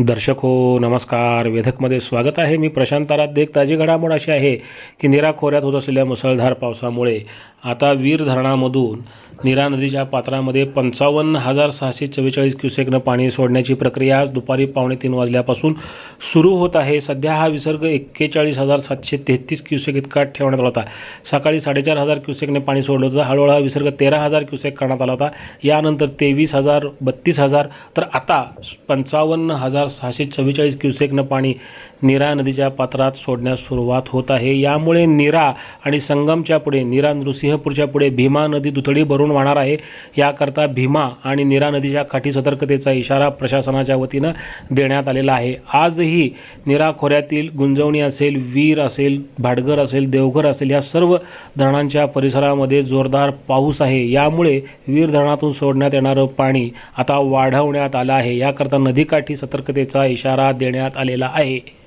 दर्शक हो नमस्कार. वेधकमध्ये स्वागत आहे. मी प्रशांत आराध्य ताजी घडामोड अशी आहे की निरा खोऱ्यात होत असलेल्या मुसळधार पावसामुळे आता वीर धरणामधून निरा नदीच्या पात्रामध्ये पंचावन्न हजार सहाशे चव्वेचाळीस क्युसेकनं पाणी सोडण्याची प्रक्रिया दुपारी पावणे तीन वाजल्यापासून सुरू होत आहे. सध्या हा विसर्ग एक्केचाळीस हजार सातशे तेहतीस क्युसेक इतका ठेवण्यात आला होता. सकाळी साडेचार हजार क्युसेकने पाणी सोडलं होतं. हळूहळू हा विसर्ग तेरा हजार क्युसेक करण्यात आला होता. यानंतर तेवीस हजार बत्तीस हजार तर आता पंचावन्न हजार सहाशे चव्वेचाळीस क्युसेकनं पाणी निरा नदीच्या पात्रात सोडण्यास सुरुवात होत आहे. यामुळे निरा आणि संगमच्या पुढे निरा नृसिंहपूरच्या पुढे भीमा नदी दुथडी भरून वाहणार आहे. याकरता भीमा आणि निरा नदीच्या काठी सतर्कतेचा इशारा प्रशासनाच्या वतीनं देण्यात आलेला आहे. आजही निरा खोऱ्यातील गुंजवणी असेल वीर असेल भाडघर असेल देवघर असेल या सर्व धरणांच्या परिसरामध्ये जोरदार पाऊस आहे. यामुळे वीर धरणातून सोडण्यात येणारं पाणी आता वाढवण्यात आलं आहे. याकरता नदीकाठी सतर्कतेचा इशारा देण्यात आलेला आहे.